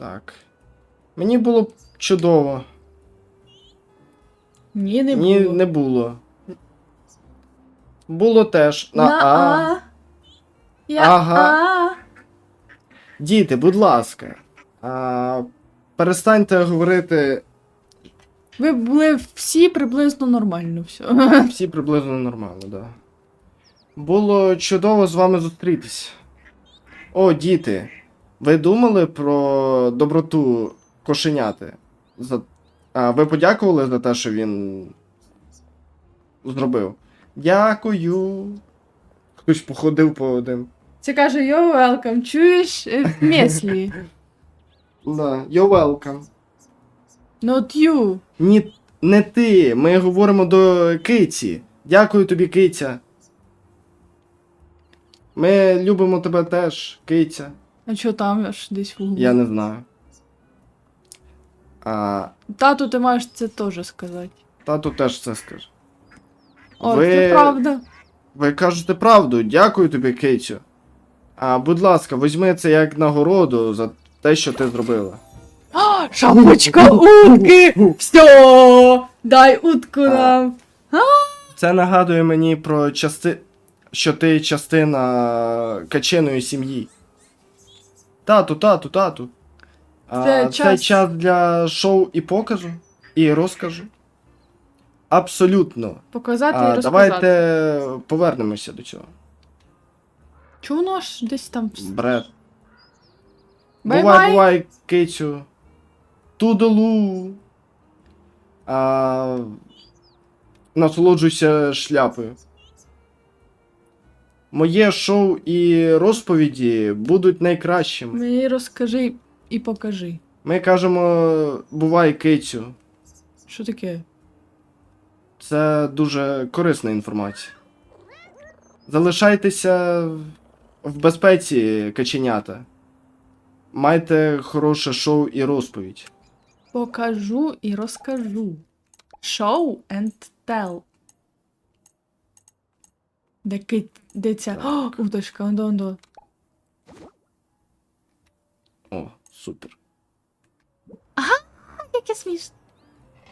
Так. Мені було б чудово. Ні, не Ні, було. не було. Було теж. На, На а. А. Я Ага. А. Діти, будь ласка. А, перестаньте говорити Ви були всі приблизно нормально все. всі приблизно нормально, да. Було чудово з вами зустрітись. О, діти. Ви думали про доброту кошеняти? За... А, ви подякували за те, що він зробив? Дякую. Хтось походив по один. Це каже Yo welcome, чуєш? Е, В меслі. Да, you're welcome. Not you. Ні, не ти. Ми говоримо до Киці. Дякую тобі, Киця. Ми любимо тебе теж, Киця. А що там аж десь в углу? Я не знаю. А Тату, ти маєш це теж сказати. тату теж це скаже. О, ви, це правда. ви кажете правду, дякую тобі, Кицю. А, будь ласка, візьми це як нагороду за те, що ти зробила. А, шапочка утки! Все! Дай утку нам. Це нагадує мені про части... що ти частина каченої сім'ї. Тату, тату, тату. А, Це це, час- час для шоу і показу, і розкажу. Абсолютно. Показати і А, розказати. давайте повернемося до цього. Чого воно ж десь там? Бред. Бай-бай. Бувай, бувай, кицю. Тудолу. А, насолоджуйся шляпою. Моє шоу і розповіді будуть найкращими. Мені розкажи і покажи. Ми кажемо бувай кицю. Що таке? Це дуже корисна інформація. Залишайтеся в безпеці, каченята. Майте хороше шоу і розповідь. Покажу і розкажу. Show and tell. Де кит, де ця. О, уточка, ондо, ондо. О, супер. Яке смішно.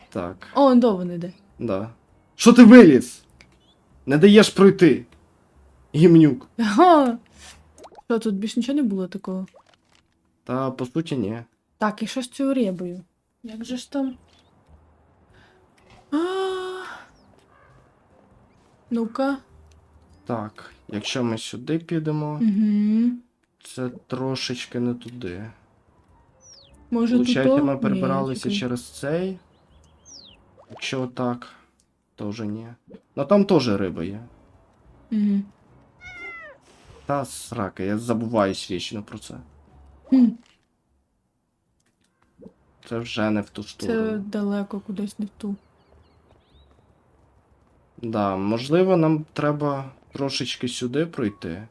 Так, О, ондо вони де. да. Що ти виліз? Не даєш пройти. Гімнюк. Ага. Що, тут більш нічого не було такого? Та по суті, ні. Так, і що з цією рєбою? Як же ж там? А. Ну-ка. Так, якщо ми сюди підемо, Угу. це трошечки не туди. Може тут. Получається, то? ми Ні, перебиралися через цей. Якщо так, то вже ні. Ну там теж риба є. Мгм. Та срака, я забуваюсь вічно про це. Хм, Це вже не в ту сторону. Це далеко кудись не в ту. Да, можливо, нам треба трошечки сюди пройти.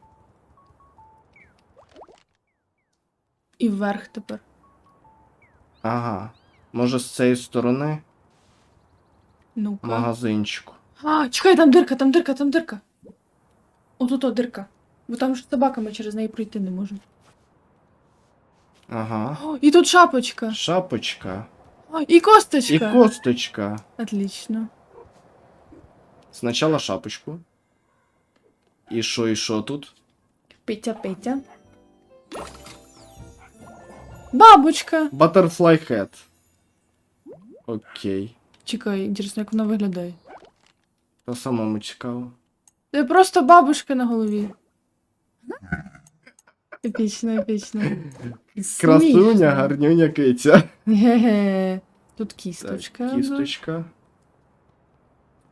І вверх тепер. Ага. Може з цієї сторони Ну-ка. магазинчику. А, чекай, там дирка, там дирка, там дирка. Отут о, дирка. Бо там ж собаками через неї пройти не можуть. Ага. О, і тут шапочка. Шапочка. О, і косточка. І косточка. Отлично. Спочатку шапочку. І що, і що тут? Петя, Петя. Бабочка. Butterfly Head. Окей. Чекай, інтересно, як вона виглядає. Та самому цікаво. Це просто бабушка на голові. Епічно, епічно. Красуня, гарнюня киця. Ге-ге. Тут Так, кісточка. кісточка.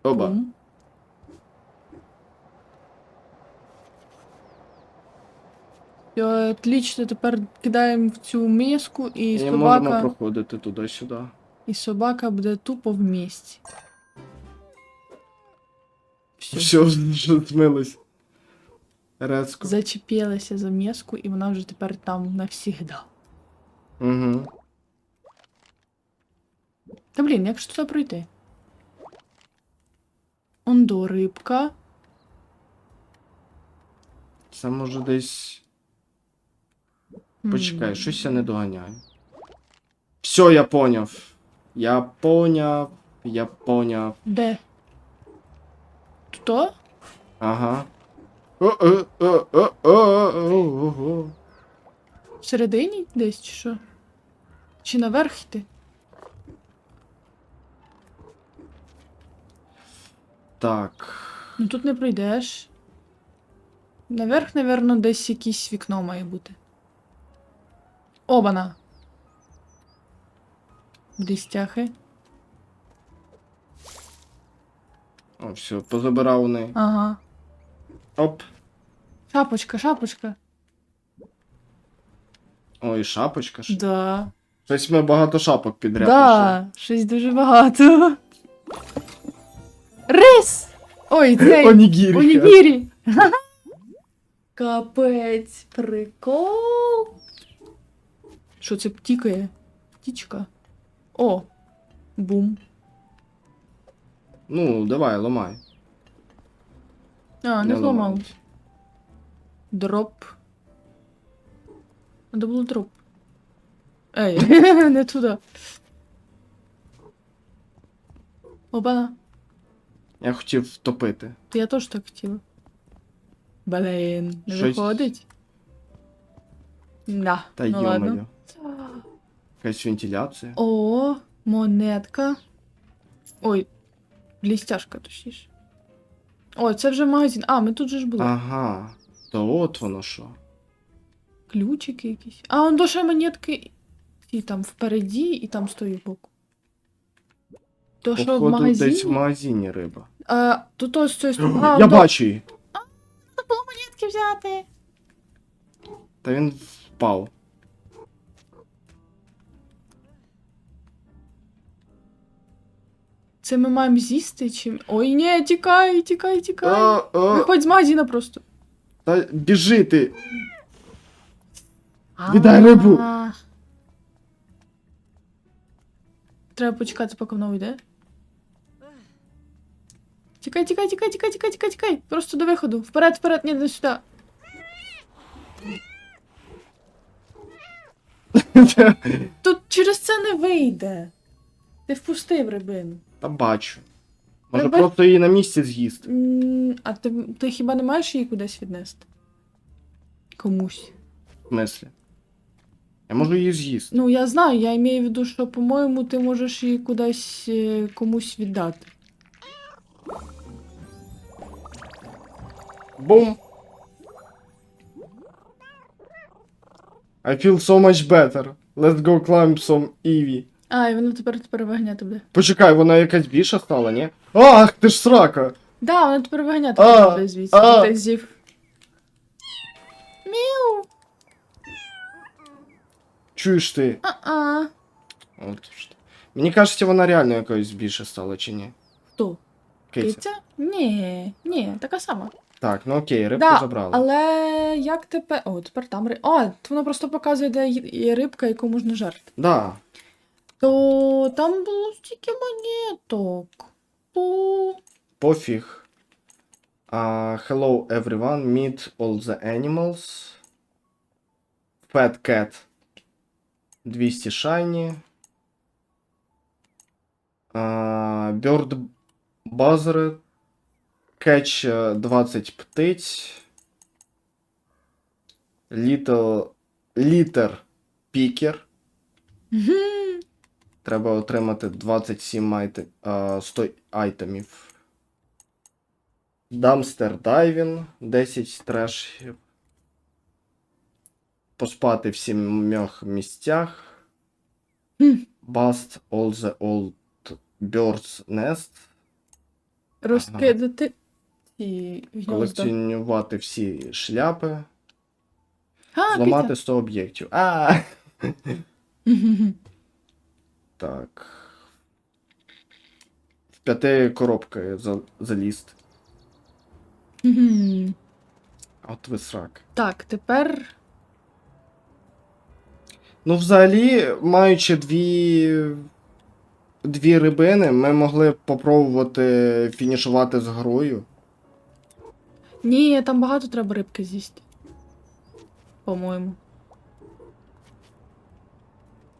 Оба. Бум. Отлично, тепер кидаємо в цю миску і І можемо собака, проходити туди-сюди. і собака буде тупо в місці. Все. Все, вже змилось. Резко. Зачепилася за миску, і вона вже тепер там навсігда. Угу. Та блін, як ж туди пройти? Ондо рибка. Це може десь. Почекай, щось я не доганяю. Все, я поняв. Я поняв. Я поняв. Де? Тут? Ага. О-о-о-о-о-о-о. Всередині десь чи що? Чи наверх йти? Так. Ну тут не пройдеш. Наверх, напевно, десь якесь вікно має бути. Обана. Дистяхи. О, все, позабирав у неї. Ага. Оп. Шапочка, шапочка. Ой, шапочка ж. Да. Щось ми багато шапок підряд. Да, щось дуже багато. Рис! Ой, цей. Онігірі. Онігірі. Капець, прикол. Що це птікає? Птічка. О. Бум. Ну, давай, ламай. А, не зламав. ламають. Дроп. Надо було дроп. Ей, не туди. Обана. Я хотів втопити. То я теж так хотіла. Блін, не Щось- виходить. Да, Та ну ладно. Якась вентиляція. О, монетка. Ой, блістяшка, точніше. Ой, це вже магазин. А, ми тут же ж були. Ага. То от воно що. Ключики якісь. А, он до ще монетки. І там впереді, і там з тої боку. То що в Походу, магазині? десь в магазині риба. А, тут ось сторони. А, Я до- бачу її. було монетки взяти. Та він впав. Це ми маємо з'їсти чи. Ой, ні, тікай, тікай, тікай. А, а, Виходь з магазина просто. Та біжи ти. Віддай рибу. А. Треба почекати, поки воно вийде. Тікай, тікай, тікай, тікай, тікай, тікай, тікай. Просто до виходу. Вперед, вперед, ні, не сюди. Тут через це не вийде. Ти впустив рибину. Та бачу. Може Риба- просто її на місці з'їсти. М, А ти, ти хіба не маєш її кудись віднести? Комусь. В смислі. Я можу її з'їсти. Ну, я знаю, я маю в виду, що, по-моєму, ти можеш її кудись е, комусь віддати. Бум. I feel so much better. Let's go climb some Eevee. А, і воно тепер тепер виганяти буде. Почекай, вона якась більша стала, ні? Ах, ти ж срака! Да, воно тепер виганяти А, буде звідси. а. Ти з'їв. Мяу. Чуєш ти? А-а. От ж. ти. Мені кажеться, вона реально якоюсь більше стала, чи ні? Хто? Киця. Киця? Ні, ні, така сама. Так, ну окей, рибку Да, забрали. Але як тепер. О, тепер там риб. О, воно просто показує, де є рибка, яку можна жерти. Да. То там було стільки монеток. Пу. Пофіг. Uh, hello everyone, meet all the animals. Fat cat. 200 shiny. Uh, bird buzzer. Catch е, 20 птиць. Little Litter Picker. Треба отримати 27 айте, 100 айтемів. Дамстер дайвін 10 трешів. Поспати в сімьох місцях. Bust all the old birds nest. Розкидати і гнізда. Колекціонувати всі шляпи. А, зламати Пітя. 100 об'єктів. А! Так. В п'яти коробки за- залізти. Мгм. От ви срак. Так, тепер. Ну, взагалі, маючи дві. Дві рибини, ми могли б попробувати фінішувати з грою. Ні, там багато треба рибки з'їсти. По-моєму.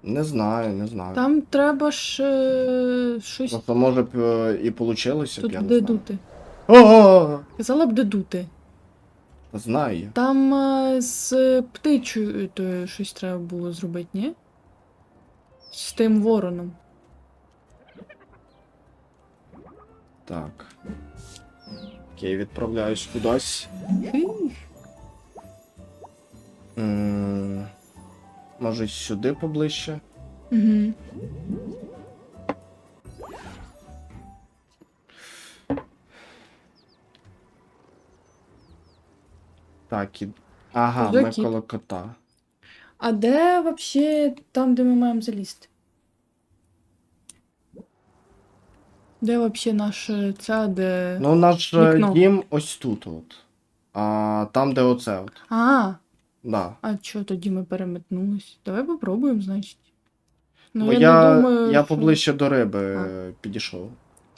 Не знаю, не знаю. Там треба ж е, щось Просто може б е, і получилося б, тут я не де знаю. дути. О, Казала б де дути. знаю я. Там е, з птичою то щось треба було зробити, ні? З тим вороном. Так. Окей, відправляюсь кудись. М, Може сюди поближче. Угу. Так, і. Ага, Вже ми кіт. коло кота. А де вообще там, де ми маємо залізти? Де вообще наша ця, де. Ну, наш е, Вікно. дім ось тут от. А там, де оце от. А, Да. а чого тоді ми переметнулись? Давай попробуємо, значить. Ну, Бо я, я, не думаю, я що- поближче до риби е, підійшов.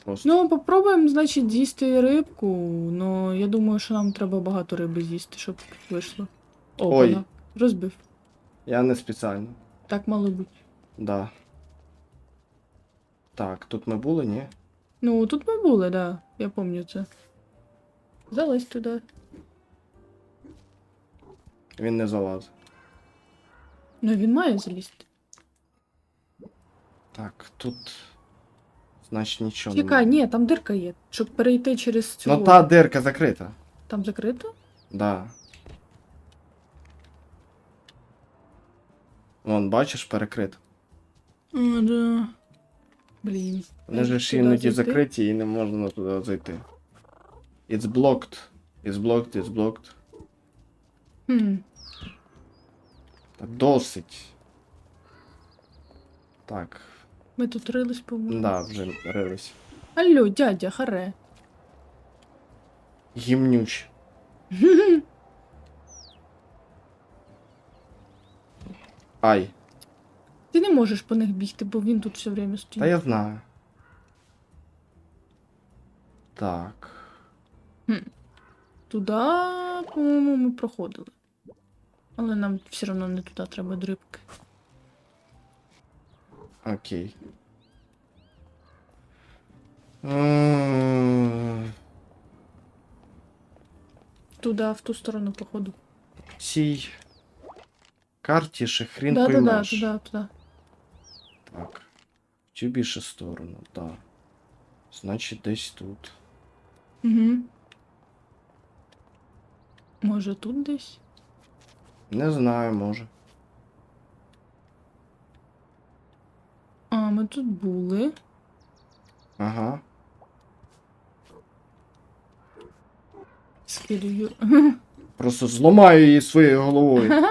Просто. Ну, попробуємо, значить, з'їсти рибку. Ну, я думаю, що нам треба багато риби з'їсти, щоб вийшло. О, Ой. вона. Розбив. Я не спеціально. Так мало бути. Да. Так, тут ми були, ні? Ну, тут ми були, да. Я пам'ятаю це. Залазь туди. Він не залазить. Ну, він має залізти. Так, тут. Значить нічого Чекай, немає. ні, там дирка є, щоб перейти через цю. Ну та дирка закрита. Там закрито? Да. Вон, бачиш, перекрито. А, да. Блін. Вони ж ж Туди іноді зайти? закриті і не можна туди зайти. It's blocked. It's blocked, it's blocked. Хм. Так, досить. Так, Ми тут рились, по-моєму. да, вже рились. Алло, дядя, харе. Гімнюч. Ай, Ти не можеш по них бігти, бо він тут все время стоїть. та я знаю. Так. Туди, по-моєму, ми проходили. Але нам все одно не туди треба до рибки. Окей. М, Туди, в ту сторону, походу. В цій карті ще хрін Да, да, да, поймеш. туди, туди. Так. В цю більше сторону, так. Значить, десь тут. Угу. Може тут десь? Не знаю, може. А, ми тут були. Ага. Скидаю. Просто зламаю її своєю головою.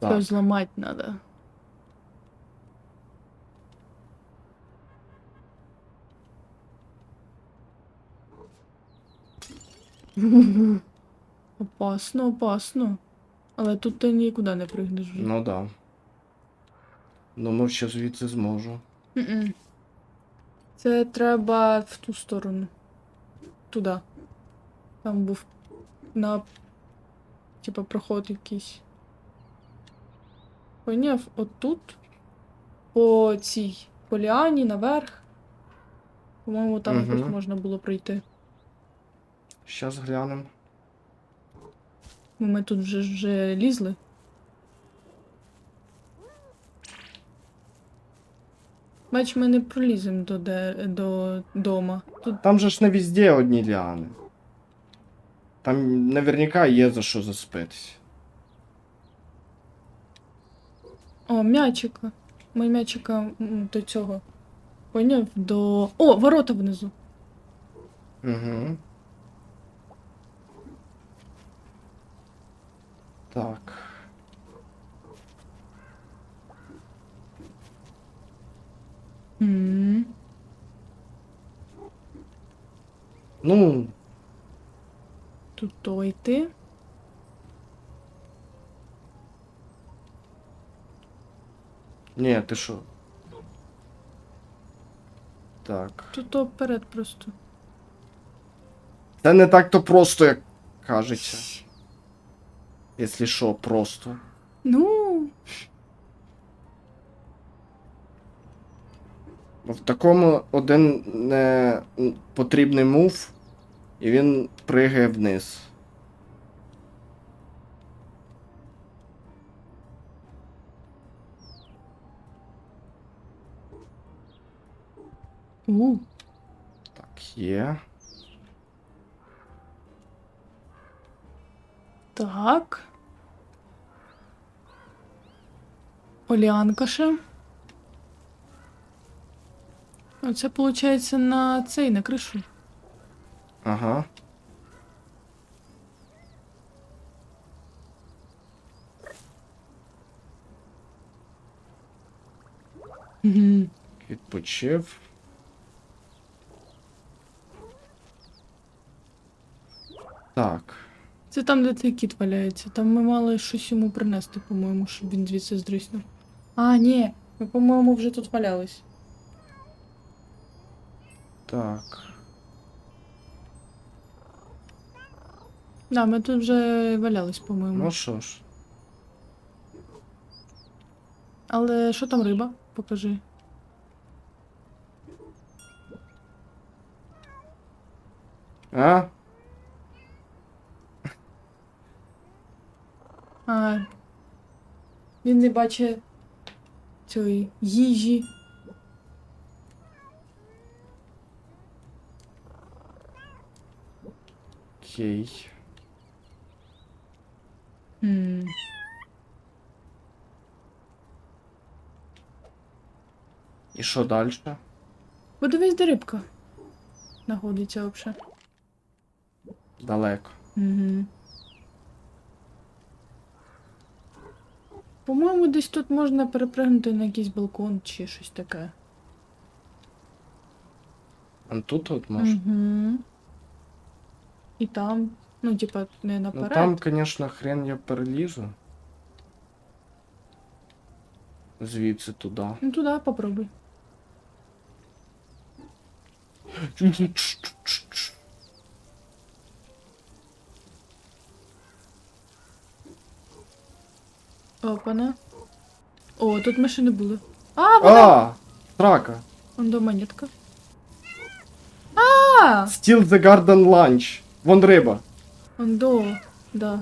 Все зламати треба. Опасно, опасно. Але тут ти нікуди не пригнеш вже. Ну да. Думав, що звідси зможу. Мгм. Це треба в ту сторону. Туди. Там був на. Типа проход якийсь. Поняв, отут. По цій поліані наверх. По-моєму, там Мгм. якось можна було пройти. Щас глянем. Бо ми тут вже, вже лізли. Бач, ми не проліземо до, де, до дома. Тут Там же ж не везде одні ліани. Там наверняка є за що заспитись. О, м'ячика. Ми м'ячика до цього. Поняв? До. О, ворота внизу. Угу. Так. м Ну, Тут то йти. ні, ти що? Так. Тут то вперед просто. Це не так то просто, як кажеться. Якщо що, просто. Ну. В такому один не потрібний мув, і він пригає вниз. У, Так, є. так. Оліанка ще. Оце, виходить, на цей, на кришу. Ага. Угу. Відпочив. Так. Це там, де цей кіт валяється. Там ми мали щось йому принести, по-моєму, щоб він звідси здриснув. А, ні, ми, по-моєму, вже тут валялись. Так. Да, ми тут вже валялись, по-моєму. Ну що ж. Але що там риба? Покажи. А? А, він не бачить цієї їжі. Окей. М. І що далі? Подивись, де рибка знаходиться взагалі. Далеко. Угу. По-моєму, десь тут можна перепригнути на якийсь балкон чи щось таке. А тут от може. Угу. І там, ну, типа, не Ну наперед. там, звісно, хрен я перелізу. Звідси туди. Ну, туди попробуй. Опана. О, тут не були. А, вода! А! Трака. Вон до монетка. А! Steal the garden lunch. Вон риба. Вон до, да.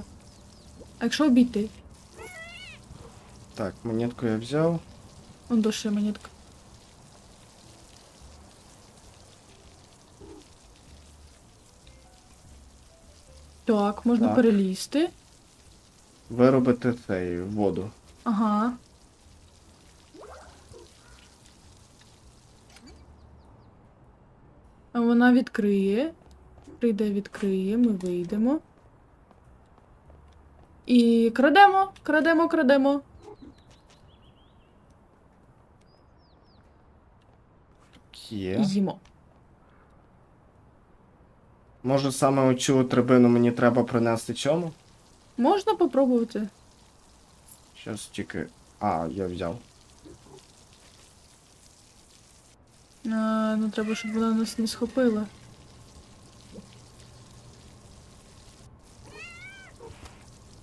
А якщо обійти? Так, монетку я взяв. Вон до ще монетка. Так, можна Так. перелізти. Виробити цей воду. Ага. А вона відкриє. Прийде, відкриє, ми вийдемо. І крадемо, крадемо, крадемо. Є. Їмо. Може саме оцю трибину мені треба принести цьому? Можна попробувати. Щас тільки. А, я взяв. А, ну треба, щоб вона нас не схопила.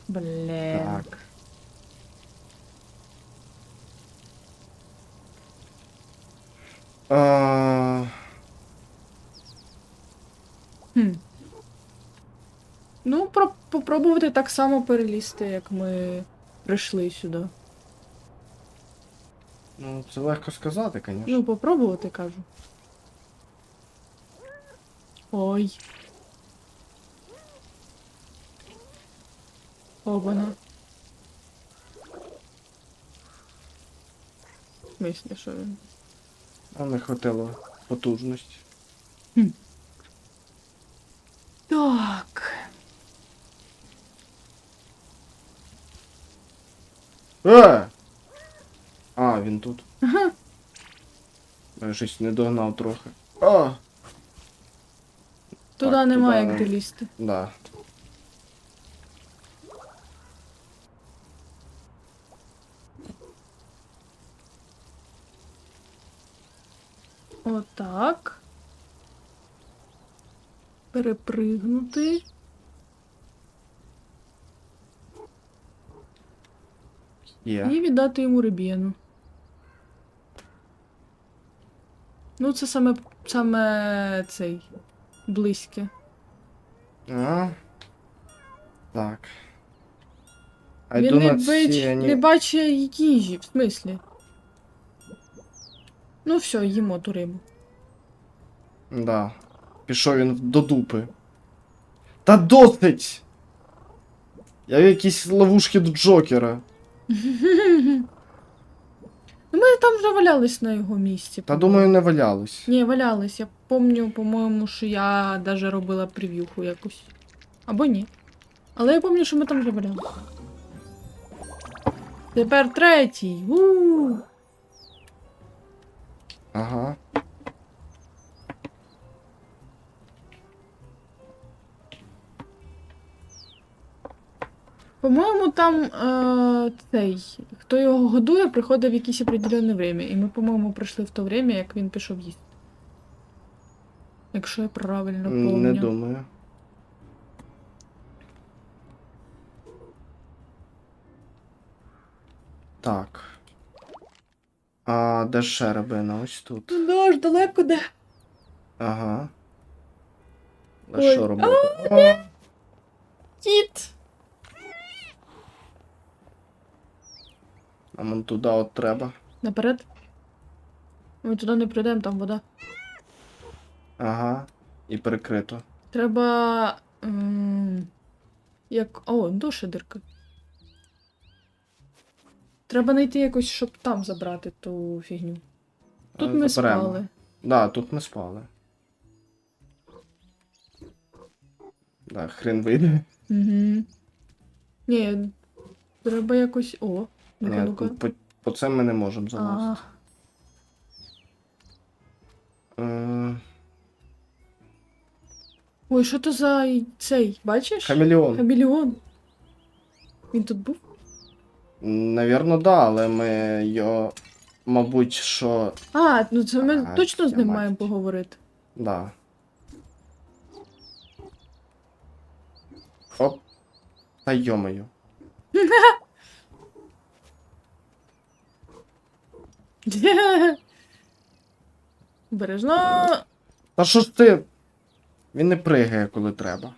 Блін. Так. А, Хм. Ну, про- попробувати так само перелізти, як ми прийшли сюди. ну, це легко сказати, звісно. Ну, попробувати, кажу. Ой. Обана. Мислі, що він. А не хватило потужності. Так. Е! А, він тут. Ага. Я щось не догнав трохи. А! Туди Так, немає туди. як долізти. Да. Отак. Перепригнути. Є. І віддати йому риб'єну. Ну, це саме, саме цей близьке. А? Так. I Він не, see any... не бачить їжі, в смислі. Ну все, їмо ту рибу. Да. Пішов він до дупи. Та досить! Я в якісь ловушки до Джокера. Ну, ми там вже валялись на його місці. Та думаю, не валялись. Ні, валялись. Я пам'ятаю, по-моєму, що я даже робила прев'юху якусь. Або ні. Але я пам'ятаю, що ми там вже валялись. Тепер третій. у Ага. По-моєму, там е, цей, хто його годує, приходить в якесь определенне время. І ми, по-моєму, прийшли в то время, як він пішов їсти. Якщо я правильно помню. Не думаю. Так. А де ще рибина? Ось тут. Ну, аж далеко де. Ага. А що робити? Кіт! Нам он туди от треба. Наперед. Ми туди не прийдемо, там вода. Ага. І перекрито. Треба. м, Як. О, душа дирка. Треба знайти якось, щоб там забрати ту фігню. Тут Е, ми заберемо. спали. Да, тут ми спали. Да, хрен вийде. Угу. Ні, треба якось. О, ну-ка, Ні, ну-ка. по, по це ми не можемо А, залазити. Е, Ой, що то за цей, бачиш? Хамелеон. Хамелеон. Він тут був? Навірно, да, але ми його, мабуть, що. А, ну це ми А, точно з ним мать. маємо поговорити. Да. Оп. Та йомаю. Бережно. Та що ж ти? Він не пригає, коли треба.